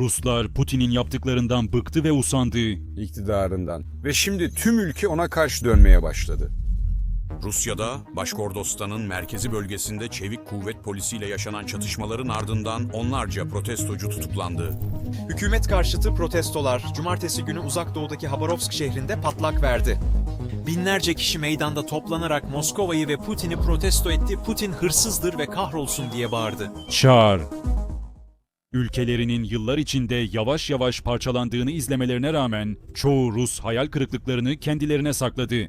Ruslar Putin'in yaptıklarından bıktı ve usandı. iktidarından. Ve şimdi tüm ülke ona karşı dönmeye başladı. Rusya'da Başkordostan'ın merkezi bölgesinde çevik kuvvet polisiyle yaşanan çatışmaların ardından onlarca protestocu tutuklandı. Hükümet karşıtı protestolar cumartesi günü uzak doğudaki Habarovsk şehrinde patlak verdi. Binlerce kişi meydanda toplanarak Moskova'yı ve Putin'i protesto etti. Putin hırsızdır ve kahrolsun diye bağırdı. Çar. Ülkelerinin yıllar içinde yavaş yavaş parçalandığını izlemelerine rağmen çoğu Rus hayal kırıklıklarını kendilerine sakladı.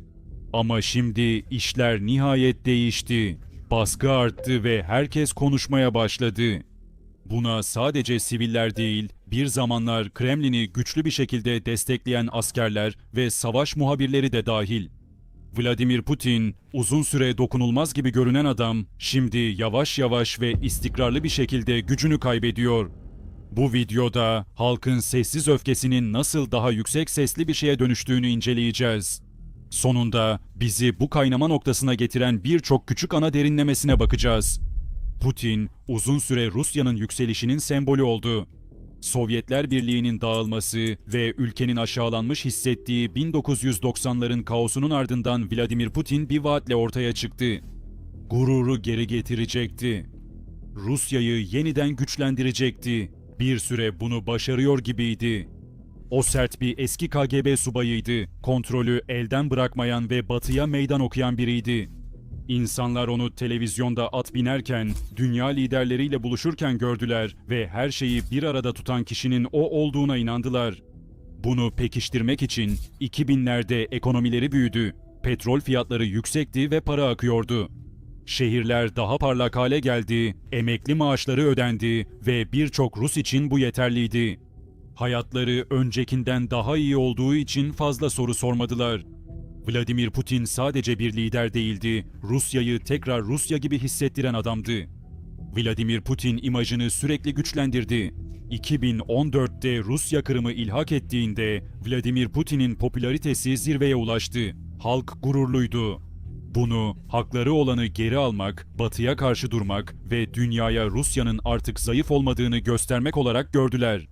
Ama şimdi işler nihayet değişti. Baskı arttı ve herkes konuşmaya başladı. Buna sadece siviller değil, bir zamanlar Kremlin'i güçlü bir şekilde destekleyen askerler ve savaş muhabirleri de dahil. Vladimir Putin, uzun süre dokunulmaz gibi görünen adam, şimdi yavaş yavaş ve istikrarlı bir şekilde gücünü kaybediyor. Bu videoda halkın sessiz öfkesinin nasıl daha yüksek sesli bir şeye dönüştüğünü inceleyeceğiz. Sonunda bizi bu kaynama noktasına getiren birçok küçük ana derinlemesine bakacağız. Putin, uzun süre Rusya'nın yükselişinin sembolü oldu. Sovyetler Birliği'nin dağılması ve ülkenin aşağılanmış hissettiği 1990'ların kaosunun ardından Vladimir Putin bir vaatle ortaya çıktı. Gururu geri getirecekti. Rusya'yı yeniden güçlendirecekti. Bir süre bunu başarıyor gibiydi. O sert bir eski KGB subayıydı. Kontrolü elden bırakmayan ve batıya meydan okuyan biriydi. İnsanlar onu televizyonda at binerken, dünya liderleriyle buluşurken gördüler ve her şeyi bir arada tutan kişinin o olduğuna inandılar. Bunu pekiştirmek için 2000'lerde ekonomileri büyüdü. Petrol fiyatları yüksekti ve para akıyordu. Şehirler daha parlak hale geldi, emekli maaşları ödendi ve birçok Rus için bu yeterliydi. Hayatları öncekinden daha iyi olduğu için fazla soru sormadılar. Vladimir Putin sadece bir lider değildi, Rusya'yı tekrar Rusya gibi hissettiren adamdı. Vladimir Putin imajını sürekli güçlendirdi. 2014'te Rusya Kırım'ı ilhak ettiğinde Vladimir Putin'in popülaritesi zirveye ulaştı. Halk gururluydu. Bunu hakları olanı geri almak, batıya karşı durmak ve dünyaya Rusya'nın artık zayıf olmadığını göstermek olarak gördüler.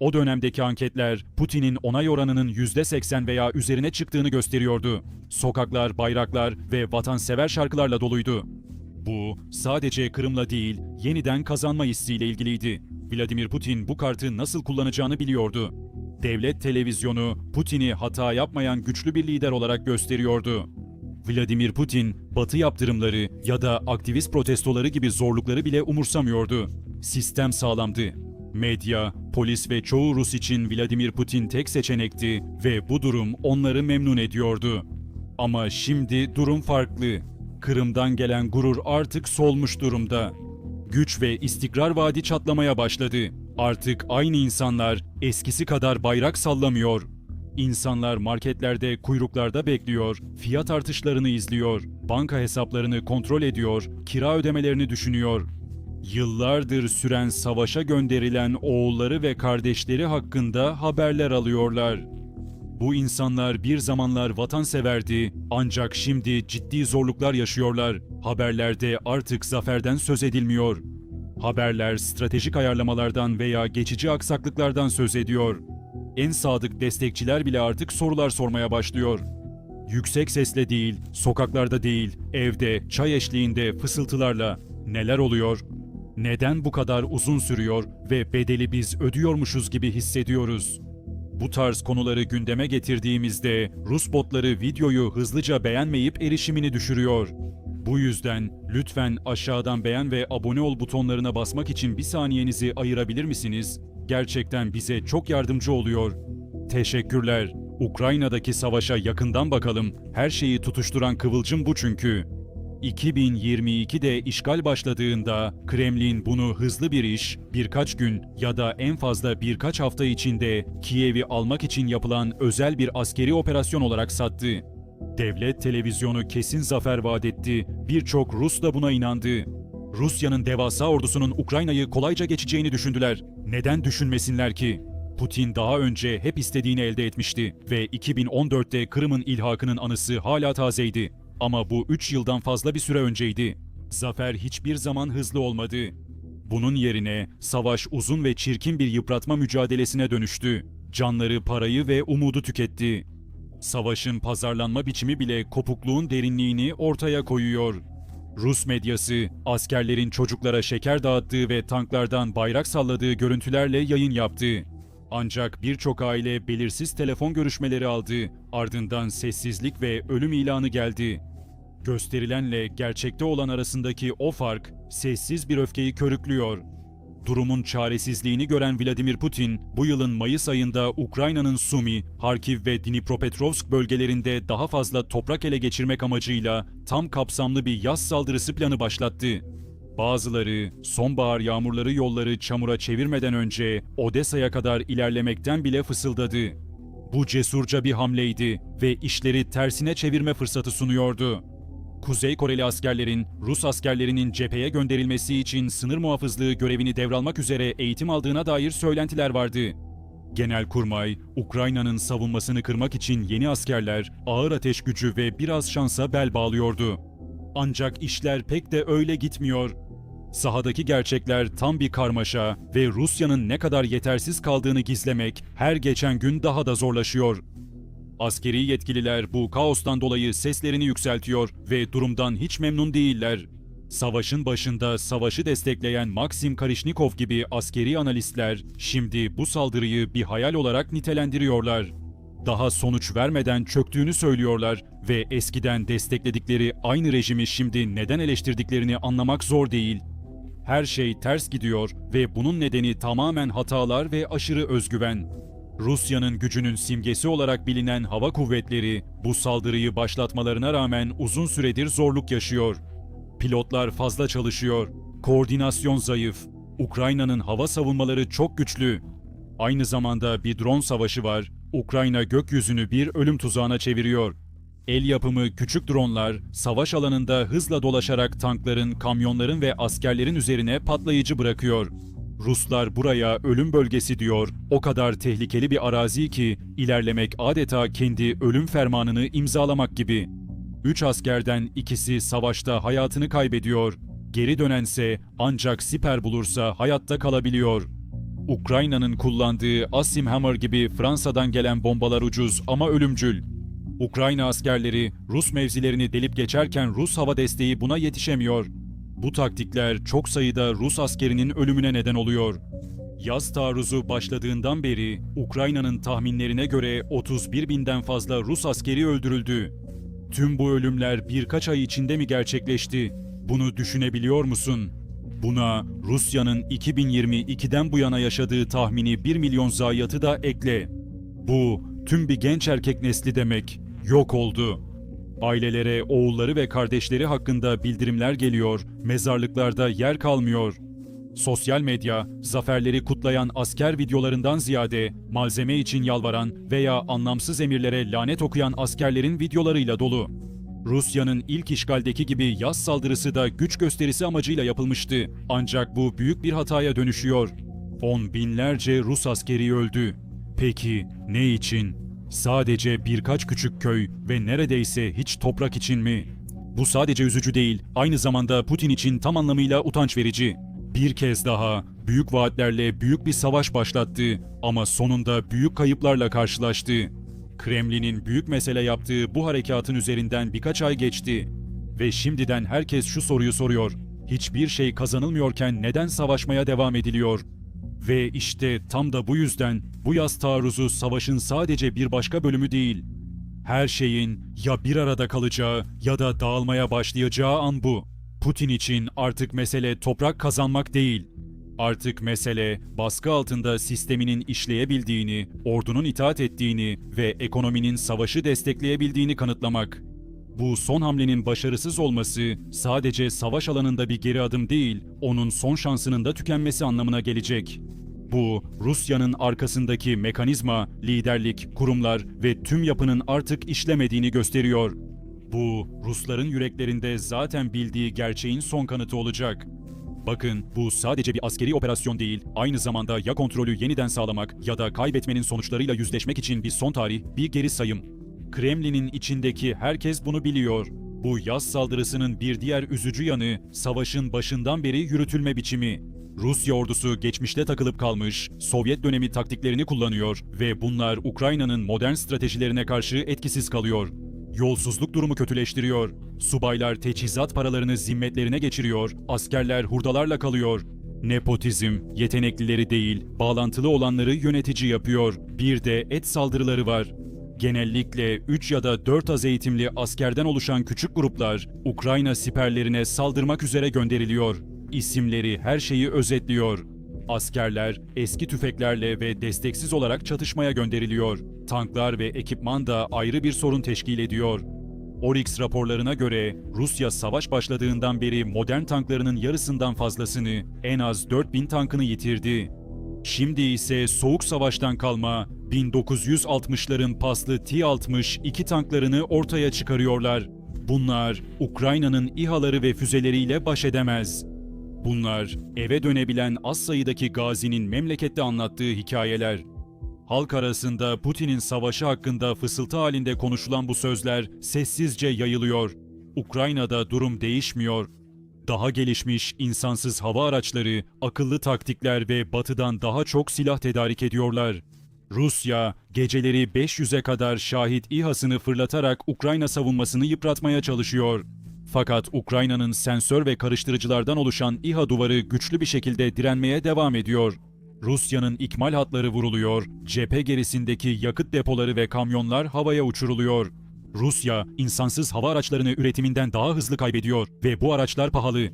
O dönemdeki anketler Putin'in onay oranının %80 veya üzerine çıktığını gösteriyordu. Sokaklar, bayraklar ve vatansever şarkılarla doluydu. Bu sadece Kırım'la değil, yeniden kazanma hissiyle ilgiliydi. Vladimir Putin bu kartı nasıl kullanacağını biliyordu. Devlet televizyonu Putin'i hata yapmayan güçlü bir lider olarak gösteriyordu. Vladimir Putin, batı yaptırımları ya da aktivist protestoları gibi zorlukları bile umursamıyordu. Sistem sağlamdı. Medya, polis ve çoğu Rus için Vladimir Putin tek seçenekti ve bu durum onları memnun ediyordu. Ama şimdi durum farklı. Kırım'dan gelen gurur artık solmuş durumda. Güç ve istikrar vaadi çatlamaya başladı. Artık aynı insanlar eskisi kadar bayrak sallamıyor. İnsanlar marketlerde kuyruklarda bekliyor, fiyat artışlarını izliyor, banka hesaplarını kontrol ediyor, kira ödemelerini düşünüyor. Yıllardır süren savaşa gönderilen oğulları ve kardeşleri hakkında haberler alıyorlar. Bu insanlar bir zamanlar vatanseverdi ancak şimdi ciddi zorluklar yaşıyorlar. Haberlerde artık zaferden söz edilmiyor. Haberler stratejik ayarlamalardan veya geçici aksaklıklardan söz ediyor. En sadık destekçiler bile artık sorular sormaya başlıyor. Yüksek sesle değil, sokaklarda değil, evde, çay eşliğinde fısıltılarla neler oluyor? Neden bu kadar uzun sürüyor ve bedeli biz ödüyormuşuz gibi hissediyoruz? Bu tarz konuları gündeme getirdiğimizde Rus botları videoyu hızlıca beğenmeyip erişimini düşürüyor. Bu yüzden lütfen aşağıdan beğen ve abone ol butonlarına basmak için bir saniyenizi ayırabilir misiniz? Gerçekten bize çok yardımcı oluyor. Teşekkürler. Ukrayna'daki savaşa yakından bakalım. Her şeyi tutuşturan kıvılcım bu çünkü. 2022'de işgal başladığında Kremlin bunu hızlı bir iş, birkaç gün ya da en fazla birkaç hafta içinde Kiev'i almak için yapılan özel bir askeri operasyon olarak sattı. Devlet televizyonu kesin zafer vaat etti. Birçok Rus da buna inandı. Rusya'nın devasa ordusunun Ukrayna'yı kolayca geçeceğini düşündüler. Neden düşünmesinler ki? Putin daha önce hep istediğini elde etmişti ve 2014'te Kırım'ın ilhakının anısı hala tazeydi. Ama bu 3 yıldan fazla bir süre önceydi. Zafer hiçbir zaman hızlı olmadı. Bunun yerine savaş uzun ve çirkin bir yıpratma mücadelesine dönüştü. Canları, parayı ve umudu tüketti. Savaşın pazarlanma biçimi bile kopukluğun derinliğini ortaya koyuyor. Rus medyası, askerlerin çocuklara şeker dağıttığı ve tanklardan bayrak salladığı görüntülerle yayın yaptı. Ancak birçok aile belirsiz telefon görüşmeleri aldı, ardından sessizlik ve ölüm ilanı geldi. Gösterilenle gerçekte olan arasındaki o fark sessiz bir öfkeyi körüklüyor. Durumun çaresizliğini gören Vladimir Putin, bu yılın Mayıs ayında Ukrayna'nın Sumi, Harkiv ve Dnipropetrovsk bölgelerinde daha fazla toprak ele geçirmek amacıyla tam kapsamlı bir yaz saldırısı planı başlattı. Bazıları sonbahar yağmurları yolları çamura çevirmeden önce Odessa'ya kadar ilerlemekten bile fısıldadı. Bu cesurca bir hamleydi ve işleri tersine çevirme fırsatı sunuyordu. Kuzey Koreli askerlerin Rus askerlerinin cepheye gönderilmesi için sınır muhafızlığı görevini devralmak üzere eğitim aldığına dair söylentiler vardı. Genelkurmay, Ukrayna'nın savunmasını kırmak için yeni askerler, ağır ateş gücü ve biraz şansa bel bağlıyordu. Ancak işler pek de öyle gitmiyor. Sahadaki gerçekler tam bir karmaşa ve Rusya'nın ne kadar yetersiz kaldığını gizlemek her geçen gün daha da zorlaşıyor. Askeri yetkililer bu kaostan dolayı seslerini yükseltiyor ve durumdan hiç memnun değiller. Savaşın başında savaşı destekleyen Maxim Karishnikov gibi askeri analistler şimdi bu saldırıyı bir hayal olarak nitelendiriyorlar. Daha sonuç vermeden çöktüğünü söylüyorlar ve eskiden destekledikleri aynı rejimi şimdi neden eleştirdiklerini anlamak zor değil. Her şey ters gidiyor ve bunun nedeni tamamen hatalar ve aşırı özgüven. Rusya'nın gücünün simgesi olarak bilinen hava kuvvetleri bu saldırıyı başlatmalarına rağmen uzun süredir zorluk yaşıyor. Pilotlar fazla çalışıyor, koordinasyon zayıf, Ukrayna'nın hava savunmaları çok güçlü. Aynı zamanda bir drone savaşı var, Ukrayna gökyüzünü bir ölüm tuzağına çeviriyor. El yapımı küçük dronlar savaş alanında hızla dolaşarak tankların, kamyonların ve askerlerin üzerine patlayıcı bırakıyor. Ruslar buraya ölüm bölgesi diyor. O kadar tehlikeli bir arazi ki ilerlemek adeta kendi ölüm fermanını imzalamak gibi. Üç askerden ikisi savaşta hayatını kaybediyor. Geri dönense ancak siper bulursa hayatta kalabiliyor. Ukrayna'nın kullandığı Asim Hammer gibi Fransa'dan gelen bombalar ucuz ama ölümcül. Ukrayna askerleri Rus mevzilerini delip geçerken Rus hava desteği buna yetişemiyor. Bu taktikler çok sayıda Rus askerinin ölümüne neden oluyor. Yaz taarruzu başladığından beri Ukrayna'nın tahminlerine göre 31 binden fazla Rus askeri öldürüldü. Tüm bu ölümler birkaç ay içinde mi gerçekleşti? Bunu düşünebiliyor musun? Buna Rusya'nın 2022'den bu yana yaşadığı tahmini 1 milyon zayiatı da ekle. Bu tüm bir genç erkek nesli demek. Yok oldu. Ailelere oğulları ve kardeşleri hakkında bildirimler geliyor, mezarlıklarda yer kalmıyor. Sosyal medya, zaferleri kutlayan asker videolarından ziyade malzeme için yalvaran veya anlamsız emirlere lanet okuyan askerlerin videolarıyla dolu. Rusya'nın ilk işgaldeki gibi yaz saldırısı da güç gösterisi amacıyla yapılmıştı. Ancak bu büyük bir hataya dönüşüyor. On binlerce Rus askeri öldü. Peki ne için? Sadece birkaç küçük köy ve neredeyse hiç toprak için mi? Bu sadece üzücü değil, aynı zamanda Putin için tam anlamıyla utanç verici. Bir kez daha büyük vaatlerle büyük bir savaş başlattı ama sonunda büyük kayıplarla karşılaştı. Kremlin'in büyük mesele yaptığı bu harekatın üzerinden birkaç ay geçti ve şimdiden herkes şu soruyu soruyor. Hiçbir şey kazanılmıyorken neden savaşmaya devam ediliyor? Ve işte tam da bu yüzden bu yaz taarruzu savaşın sadece bir başka bölümü değil. Her şeyin ya bir arada kalacağı ya da dağılmaya başlayacağı an bu. Putin için artık mesele toprak kazanmak değil. Artık mesele baskı altında sisteminin işleyebildiğini, ordunun itaat ettiğini ve ekonominin savaşı destekleyebildiğini kanıtlamak. Bu son hamlenin başarısız olması sadece savaş alanında bir geri adım değil, onun son şansının da tükenmesi anlamına gelecek. Bu, Rusya'nın arkasındaki mekanizma, liderlik, kurumlar ve tüm yapının artık işlemediğini gösteriyor. Bu, Rusların yüreklerinde zaten bildiği gerçeğin son kanıtı olacak. Bakın bu sadece bir askeri operasyon değil, aynı zamanda ya kontrolü yeniden sağlamak ya da kaybetmenin sonuçlarıyla yüzleşmek için bir son tarih, bir geri sayım. Kremlin'in içindeki herkes bunu biliyor. Bu yaz saldırısının bir diğer üzücü yanı savaşın başından beri yürütülme biçimi. Rusya ordusu geçmişte takılıp kalmış, Sovyet dönemi taktiklerini kullanıyor ve bunlar Ukrayna'nın modern stratejilerine karşı etkisiz kalıyor. Yolsuzluk durumu kötüleştiriyor. Subaylar teçhizat paralarını zimmetlerine geçiriyor, askerler hurdalarla kalıyor. Nepotizm, yeteneklileri değil, bağlantılı olanları yönetici yapıyor. Bir de et saldırıları var. Genellikle 3 ya da 4 az eğitimli askerden oluşan küçük gruplar Ukrayna siperlerine saldırmak üzere gönderiliyor. İsimleri her şeyi özetliyor. Askerler eski tüfeklerle ve desteksiz olarak çatışmaya gönderiliyor. Tanklar ve ekipman da ayrı bir sorun teşkil ediyor. Oryx raporlarına göre Rusya savaş başladığından beri modern tanklarının yarısından fazlasını, en az 4000 tankını yitirdi. Şimdi ise Soğuk Savaş'tan kalma 1960'ların paslı T-60 iki tanklarını ortaya çıkarıyorlar. Bunlar Ukrayna'nın İHA'ları ve füzeleriyle baş edemez. Bunlar eve dönebilen az sayıdaki gazinin memlekette anlattığı hikayeler. Halk arasında Putin'in savaşı hakkında fısıltı halinde konuşulan bu sözler sessizce yayılıyor. Ukrayna'da durum değişmiyor. Daha gelişmiş insansız hava araçları, akıllı taktikler ve batıdan daha çok silah tedarik ediyorlar. Rusya, geceleri 500'e kadar şahit İHA'sını fırlatarak Ukrayna savunmasını yıpratmaya çalışıyor. Fakat Ukrayna'nın sensör ve karıştırıcılardan oluşan İHA duvarı güçlü bir şekilde direnmeye devam ediyor. Rusya'nın ikmal hatları vuruluyor, cephe gerisindeki yakıt depoları ve kamyonlar havaya uçuruluyor. Rusya, insansız hava araçlarını üretiminden daha hızlı kaybediyor ve bu araçlar pahalı.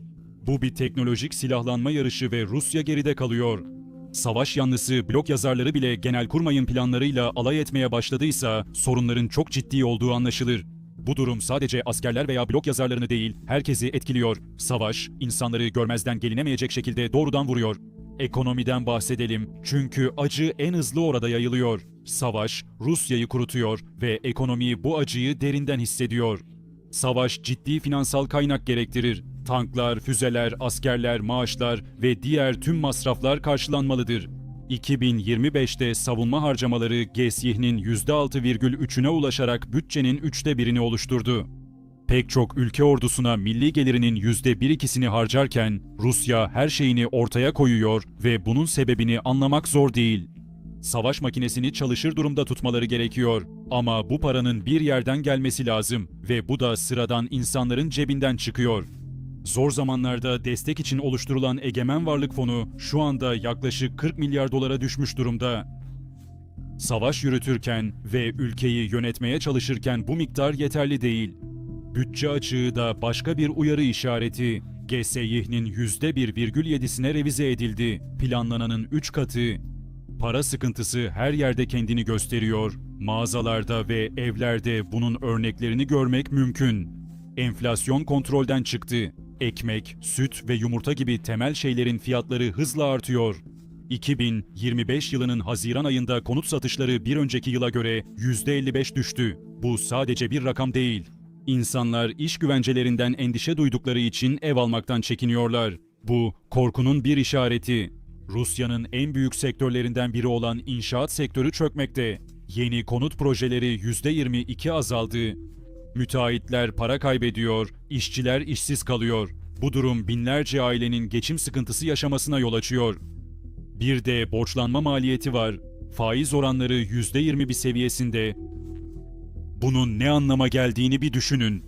Bu bir teknolojik silahlanma yarışı ve Rusya geride kalıyor. Savaş yanlısı blok yazarları bile Genelkurmay'ın planlarıyla alay etmeye başladıysa sorunların çok ciddi olduğu anlaşılır. Bu durum sadece askerler veya blok yazarlarını değil, herkesi etkiliyor. Savaş, insanları görmezden gelinemeyecek şekilde doğrudan vuruyor. Ekonomiden bahsedelim çünkü acı en hızlı orada yayılıyor. Savaş, Rusya'yı kurutuyor ve ekonomi bu acıyı derinden hissediyor. Savaş ciddi finansal kaynak gerektirir. Tanklar, füzeler, askerler, maaşlar ve diğer tüm masraflar karşılanmalıdır. 2025'te savunma harcamaları GESYİH'nin %6,3'üne ulaşarak bütçenin üçte birini oluşturdu. Pek çok ülke ordusuna milli gelirinin %1-2'sini harcarken Rusya her şeyini ortaya koyuyor ve bunun sebebini anlamak zor değil. Savaş makinesini çalışır durumda tutmaları gerekiyor. Ama bu paranın bir yerden gelmesi lazım ve bu da sıradan insanların cebinden çıkıyor. Zor zamanlarda destek için oluşturulan Egemen Varlık Fonu şu anda yaklaşık 40 milyar dolara düşmüş durumda. Savaş yürütürken ve ülkeyi yönetmeye çalışırken bu miktar yeterli değil. Bütçe açığı da başka bir uyarı işareti. GSYİH'nin %1,7'sine revize edildi. Planlananın 3 katı. Para sıkıntısı her yerde kendini gösteriyor. Mağazalarda ve evlerde bunun örneklerini görmek mümkün. Enflasyon kontrolden çıktı. Ekmek, süt ve yumurta gibi temel şeylerin fiyatları hızla artıyor. 2025 yılının Haziran ayında konut satışları bir önceki yıla göre %55 düştü. Bu sadece bir rakam değil. İnsanlar iş güvencelerinden endişe duydukları için ev almaktan çekiniyorlar. Bu korkunun bir işareti. Rusya'nın en büyük sektörlerinden biri olan inşaat sektörü çökmekte. Yeni konut projeleri %22 azaldı. Müteahhitler para kaybediyor, işçiler işsiz kalıyor. Bu durum binlerce ailenin geçim sıkıntısı yaşamasına yol açıyor. Bir de borçlanma maliyeti var. Faiz oranları %20 bir seviyesinde. Bunun ne anlama geldiğini bir düşünün.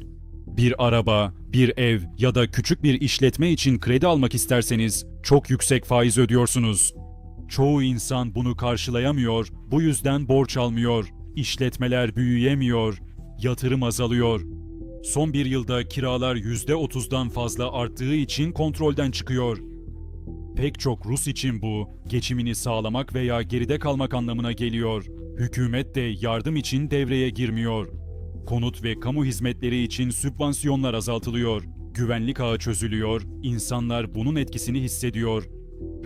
Bir araba, bir ev ya da küçük bir işletme için kredi almak isterseniz çok yüksek faiz ödüyorsunuz. Çoğu insan bunu karşılayamıyor, bu yüzden borç almıyor. İşletmeler büyüyemiyor, yatırım azalıyor. Son bir yılda kiralar %30'dan fazla arttığı için kontrolden çıkıyor. Pek çok Rus için bu, geçimini sağlamak veya geride kalmak anlamına geliyor. Hükümet de yardım için devreye girmiyor. Konut ve kamu hizmetleri için sübvansiyonlar azaltılıyor. Güvenlik ağı çözülüyor, insanlar bunun etkisini hissediyor.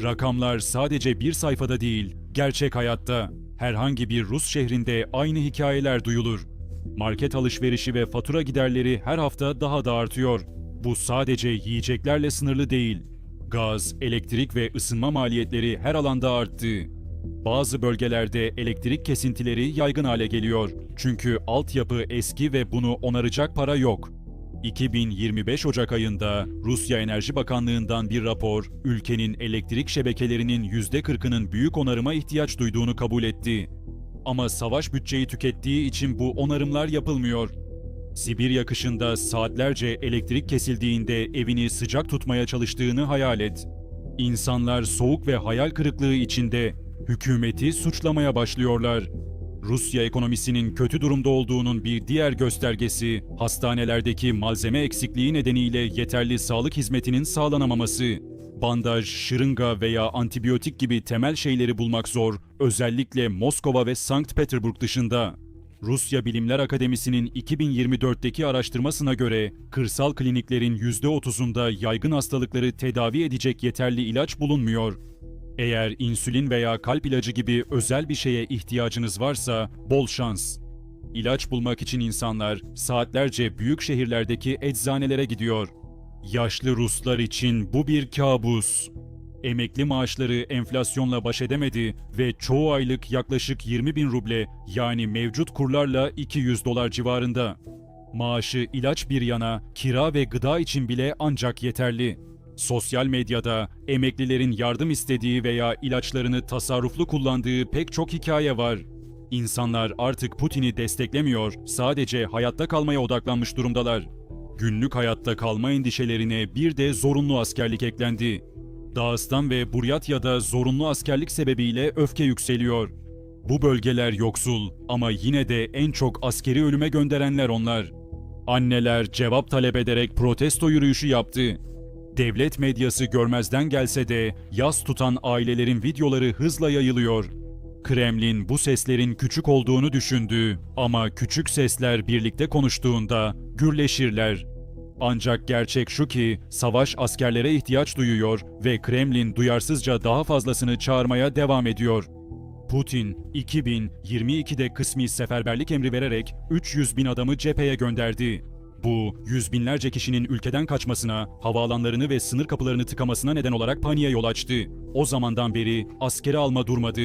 Rakamlar sadece bir sayfada değil, gerçek hayatta. Herhangi bir Rus şehrinde aynı hikayeler duyulur. Market alışverişi ve fatura giderleri her hafta daha da artıyor. Bu sadece yiyeceklerle sınırlı değil. Gaz, elektrik ve ısınma maliyetleri her alanda arttı. Bazı bölgelerde elektrik kesintileri yaygın hale geliyor. Çünkü altyapı eski ve bunu onaracak para yok. 2025 Ocak ayında Rusya Enerji Bakanlığı'ndan bir rapor, ülkenin elektrik şebekelerinin %40'ının büyük onarıma ihtiyaç duyduğunu kabul etti. Ama savaş bütçeyi tükettiği için bu onarımlar yapılmıyor. Sibirya kışında saatlerce elektrik kesildiğinde evini sıcak tutmaya çalıştığını hayal et. İnsanlar soğuk ve hayal kırıklığı içinde hükümeti suçlamaya başlıyorlar. Rusya ekonomisinin kötü durumda olduğunun bir diğer göstergesi, hastanelerdeki malzeme eksikliği nedeniyle yeterli sağlık hizmetinin sağlanamaması. Bandaj, şırınga veya antibiyotik gibi temel şeyleri bulmak zor, özellikle Moskova ve Sankt Petersburg dışında. Rusya Bilimler Akademisi'nin 2024'teki araştırmasına göre kırsal kliniklerin %30'unda yaygın hastalıkları tedavi edecek yeterli ilaç bulunmuyor. Eğer insülin veya kalp ilacı gibi özel bir şeye ihtiyacınız varsa bol şans. İlaç bulmak için insanlar saatlerce büyük şehirlerdeki eczanelere gidiyor. Yaşlı Ruslar için bu bir kabus. Emekli maaşları enflasyonla baş edemedi ve çoğu aylık yaklaşık 20 bin ruble yani mevcut kurlarla 200 dolar civarında. Maaşı ilaç bir yana kira ve gıda için bile ancak yeterli. Sosyal medyada emeklilerin yardım istediği veya ilaçlarını tasarruflu kullandığı pek çok hikaye var. İnsanlar artık Putin'i desteklemiyor, sadece hayatta kalmaya odaklanmış durumdalar. Günlük hayatta kalma endişelerine bir de zorunlu askerlik eklendi. Dağıstan ve Buryatya'da zorunlu askerlik sebebiyle öfke yükseliyor. Bu bölgeler yoksul ama yine de en çok askeri ölüme gönderenler onlar. Anneler cevap talep ederek protesto yürüyüşü yaptı. Devlet medyası görmezden gelse de yas tutan ailelerin videoları hızla yayılıyor. Kremlin bu seslerin küçük olduğunu düşündü ama küçük sesler birlikte konuştuğunda gürleşirler. Ancak gerçek şu ki savaş askerlere ihtiyaç duyuyor ve Kremlin duyarsızca daha fazlasını çağırmaya devam ediyor. Putin 2022'de kısmi seferberlik emri vererek 300 bin adamı cepheye gönderdi. Bu, yüz binlerce kişinin ülkeden kaçmasına, havaalanlarını ve sınır kapılarını tıkamasına neden olarak paniğe yol açtı. O zamandan beri askeri alma durmadı.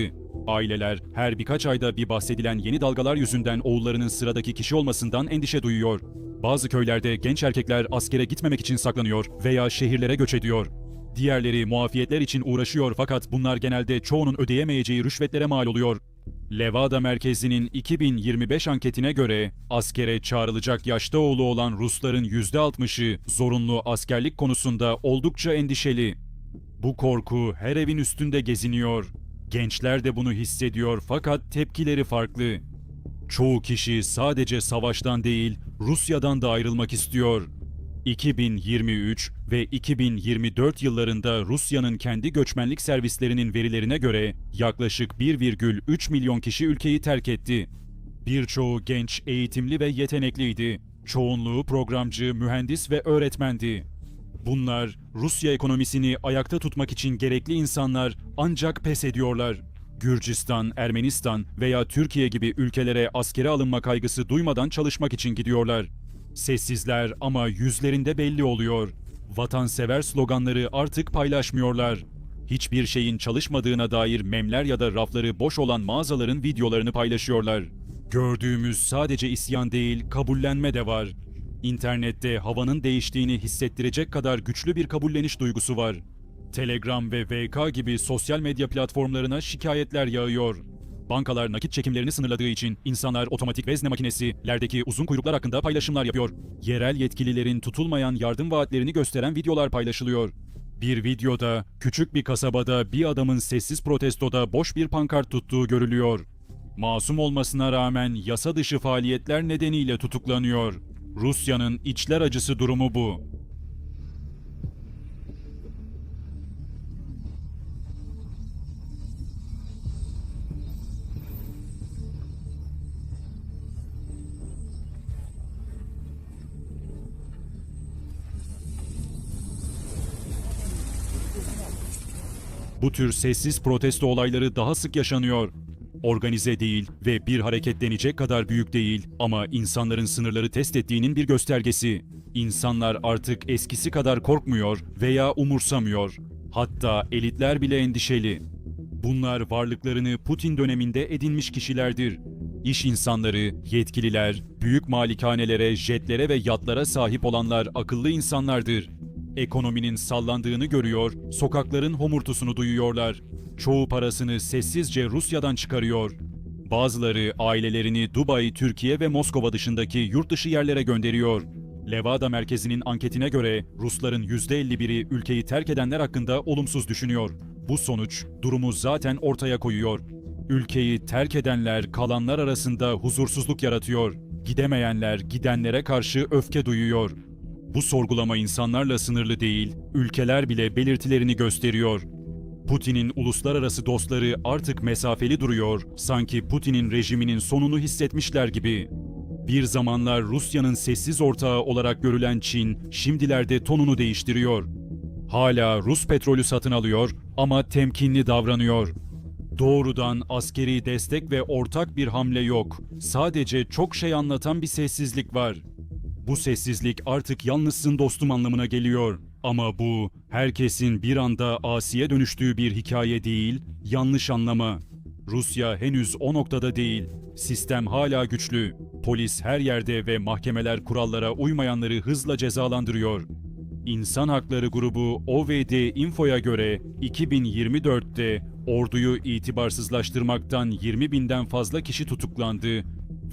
Aileler her birkaç ayda bir bahsedilen yeni dalgalar yüzünden oğullarının sıradaki kişi olmasından endişe duyuyor. Bazı köylerde genç erkekler askere gitmemek için saklanıyor veya şehirlere göç ediyor. Diğerleri muafiyetler için uğraşıyor fakat bunlar genelde çoğunun ödeyemeyeceği rüşvetlere mal oluyor. Levada merkezinin 2025 anketine göre askere çağrılacak yaşta oğlu olan Rusların %60'ı zorunlu askerlik konusunda oldukça endişeli. Bu korku her evin üstünde geziniyor. Gençler de bunu hissediyor fakat tepkileri farklı. Çoğu kişi sadece savaştan değil, Rusya'dan da ayrılmak istiyor. 2023 ve 2024 yıllarında Rusya'nın kendi göçmenlik servislerinin verilerine göre yaklaşık 1,3 milyon kişi ülkeyi terk etti. Birçoğu genç, eğitimli ve yetenekliydi. Çoğunluğu programcı, mühendis ve öğretmendi. Bunlar Rusya ekonomisini ayakta tutmak için gerekli insanlar ancak pes ediyorlar. Gürcistan, Ermenistan veya Türkiye gibi ülkelere askere alınma kaygısı duymadan çalışmak için gidiyorlar. Sessizler ama yüzlerinde belli oluyor. Vatansever sloganları artık paylaşmıyorlar. Hiçbir şeyin çalışmadığına dair memler ya da rafları boş olan mağazaların videolarını paylaşıyorlar. Gördüğümüz sadece isyan değil, kabullenme de var. İnternette havanın değiştiğini hissettirecek kadar güçlü bir kabulleniş duygusu var. Telegram ve VK gibi sosyal medya platformlarına şikayetler yağıyor. Bankalar nakit çekimlerini sınırladığı için insanlar otomatik vezne makinesilerdeki uzun kuyruklar hakkında paylaşımlar yapıyor. Yerel yetkililerin tutulmayan yardım vaatlerini gösteren videolar paylaşılıyor. Bir videoda küçük bir kasabada bir adamın sessiz protestoda boş bir pankart tuttuğu görülüyor. Masum olmasına rağmen yasa dışı faaliyetler nedeniyle tutuklanıyor. Rusya'nın içler acısı durumu bu. Bu tür sessiz protesto olayları daha sık yaşanıyor. Organize değil ve bir hareketlenecek kadar büyük değil ama insanların sınırları test ettiğinin bir göstergesi. İnsanlar artık eskisi kadar korkmuyor veya umursamıyor. Hatta elitler bile endişeli. Bunlar varlıklarını Putin döneminde edinmiş kişilerdir. İş insanları, yetkililer, büyük malikanelere, jetlere ve yatlara sahip olanlar akıllı insanlardır. Ekonominin sallandığını görüyor, sokakların homurtusunu duyuyorlar. Çoğu parasını sessizce Rusya'dan çıkarıyor. Bazıları ailelerini Dubai, Türkiye ve Moskova dışındaki yurt dışı yerlere gönderiyor. Levada merkezinin anketine göre Rusların %51'i ülkeyi terk edenler hakkında olumsuz düşünüyor. Bu sonuç durumu zaten ortaya koyuyor. Ülkeyi terk edenler kalanlar arasında huzursuzluk yaratıyor. Gidemeyenler gidenlere karşı öfke duyuyor. Bu sorgulama insanlarla sınırlı değil, ülkeler bile belirtilerini gösteriyor. Putin'in uluslararası dostları artık mesafeli duruyor, sanki Putin'in rejiminin sonunu hissetmişler gibi. Bir zamanlar Rusya'nın sessiz ortağı olarak görülen Çin, şimdilerde tonunu değiştiriyor. Hala Rus petrolü satın alıyor ama temkinli davranıyor. Doğrudan askeri destek ve ortak bir hamle yok. Sadece çok şey anlatan bir sessizlik var. Bu sessizlik artık yalnızsın dostum anlamına geliyor. Ama bu herkesin bir anda asiye dönüştüğü bir hikaye değil, yanlış anlama. Rusya henüz o noktada değil. Sistem hala güçlü. Polis her yerde ve mahkemeler kurallara uymayanları hızla cezalandırıyor. İnsan Hakları Grubu OVD Info'ya göre 2024'te orduyu itibarsızlaştırmaktan 20 binden fazla kişi tutuklandı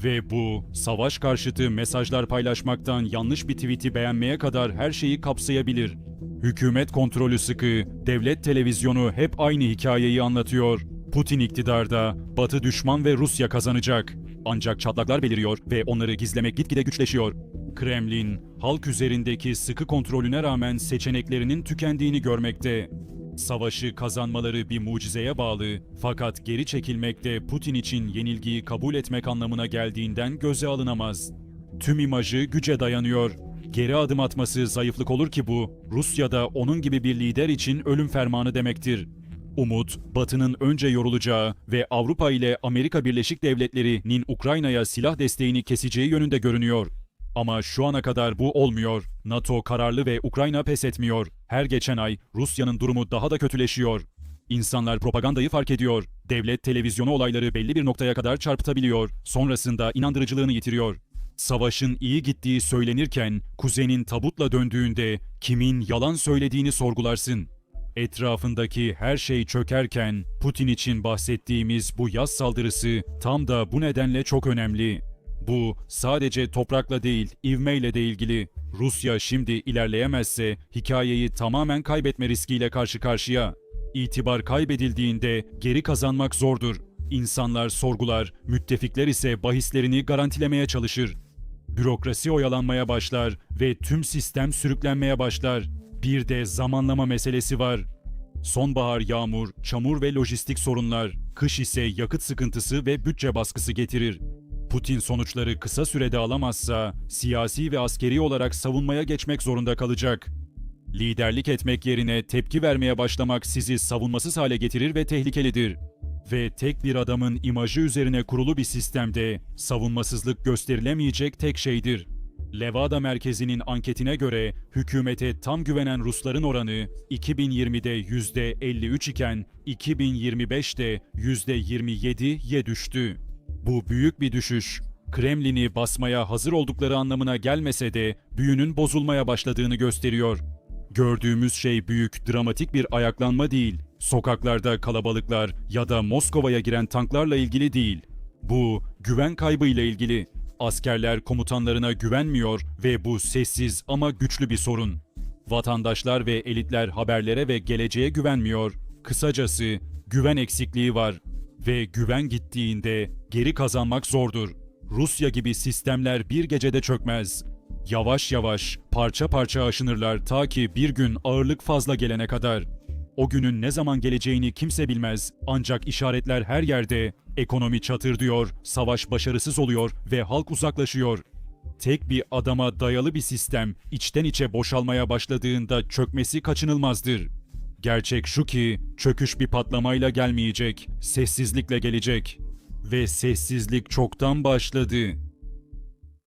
ve bu savaş karşıtı mesajlar paylaşmaktan yanlış bir tweet'i beğenmeye kadar her şeyi kapsayabilir. Hükümet kontrolü sıkı, devlet televizyonu hep aynı hikayeyi anlatıyor. Putin iktidarda, Batı düşman ve Rusya kazanacak. Ancak çatlaklar beliriyor ve onları gizlemek gitgide güçleşiyor. Kremlin, halk üzerindeki sıkı kontrolüne rağmen seçeneklerinin tükendiğini görmekte. Savaşı kazanmaları bir mucizeye bağlı fakat geri çekilmek de Putin için yenilgiyi kabul etmek anlamına geldiğinden göze alınamaz. Tüm imajı güce dayanıyor. Geri adım atması zayıflık olur ki bu, Rusya'da onun gibi bir lider için ölüm fermanı demektir. Umut, Batı'nın önce yorulacağı ve Avrupa ile Amerika Birleşik Devletleri'nin Ukrayna'ya silah desteğini keseceği yönünde görünüyor. Ama şu ana kadar bu olmuyor. NATO kararlı ve Ukrayna pes etmiyor. Her geçen ay Rusya'nın durumu daha da kötüleşiyor. İnsanlar propagandayı fark ediyor. Devlet televizyonu olayları belli bir noktaya kadar çarpıtabiliyor. Sonrasında inandırıcılığını yitiriyor. Savaşın iyi gittiği söylenirken kuzenin tabutla döndüğünde kimin yalan söylediğini sorgularsın. Etrafındaki her şey çökerken Putin için bahsettiğimiz bu yaz saldırısı tam da bu nedenle çok önemli. Bu sadece toprakla değil, ivmeyle de ilgili. Rusya şimdi ilerleyemezse hikayeyi tamamen kaybetme riskiyle karşı karşıya. İtibar kaybedildiğinde geri kazanmak zordur. İnsanlar sorgular, müttefikler ise bahislerini garantilemeye çalışır. Bürokrasi oyalanmaya başlar ve tüm sistem sürüklenmeye başlar. Bir de zamanlama meselesi var. Sonbahar yağmur, çamur ve lojistik sorunlar, kış ise yakıt sıkıntısı ve bütçe baskısı getirir. Putin sonuçları kısa sürede alamazsa siyasi ve askeri olarak savunmaya geçmek zorunda kalacak. Liderlik etmek yerine tepki vermeye başlamak sizi savunmasız hale getirir ve tehlikelidir. Ve tek bir adamın imajı üzerine kurulu bir sistemde savunmasızlık gösterilemeyecek tek şeydir. Levada merkezinin anketine göre hükümete tam güvenen Rusların oranı 2020'de %53 iken 2025'te %27'ye düştü. Bu büyük bir düşüş. Kremlin'i basmaya hazır oldukları anlamına gelmese de büyünün bozulmaya başladığını gösteriyor. Gördüğümüz şey büyük, dramatik bir ayaklanma değil. Sokaklarda kalabalıklar ya da Moskova'ya giren tanklarla ilgili değil. Bu güven kaybıyla ilgili. Askerler komutanlarına güvenmiyor ve bu sessiz ama güçlü bir sorun. Vatandaşlar ve elitler haberlere ve geleceğe güvenmiyor. Kısacası güven eksikliği var ve güven gittiğinde geri kazanmak zordur. Rusya gibi sistemler bir gecede çökmez. Yavaş yavaş, parça parça aşınırlar ta ki bir gün ağırlık fazla gelene kadar. O günün ne zaman geleceğini kimse bilmez. Ancak işaretler her yerde. Ekonomi çatır diyor, savaş başarısız oluyor ve halk uzaklaşıyor. Tek bir adama dayalı bir sistem içten içe boşalmaya başladığında çökmesi kaçınılmazdır. Gerçek şu ki çöküş bir patlamayla gelmeyecek, sessizlikle gelecek. Ve sessizlik çoktan başladı.